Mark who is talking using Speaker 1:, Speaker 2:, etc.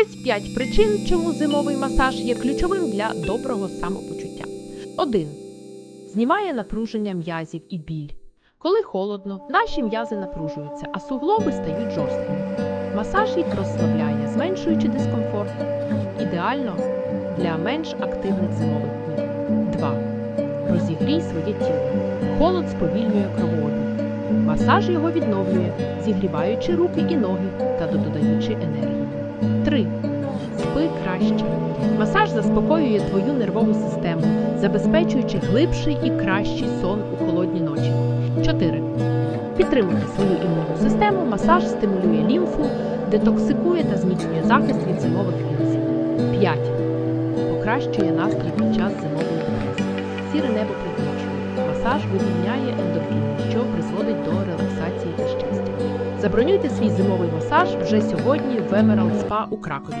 Speaker 1: Ось 5 причин, чому зимовий масаж є ключовим для доброго самопочуття. 1. Знімає напруження м'язів і біль. Коли холодно, наші м'язи напружуються, а суглоби стають жорсткими. Масаж їх розслабляє, зменшуючи дискомфорт. Ідеально для менш активних зимових днів. 2. Розігрій своє тіло. Холод сповільнює кровообіг. Масаж його відновлює, зігріваючи руки і ноги та додаючи енергії. 3. Спи краще. Масаж заспокоює твою нервову систему, забезпечуючи глибший і кращий сон у холодні ночі. 4. Підтримує свою імунну систему, масаж стимулює лімфу, детоксикує та зміцнює захист від зимових вірусів. 5. Покращує настрій під час зимової депресії. Сіре небо пригнічує. Масаж вивільняє ендорфіни, що призводить до релаксації та щастя. Забронюйте свій зимовий масаж вже сьогодні в Emerald Spa у Кракові.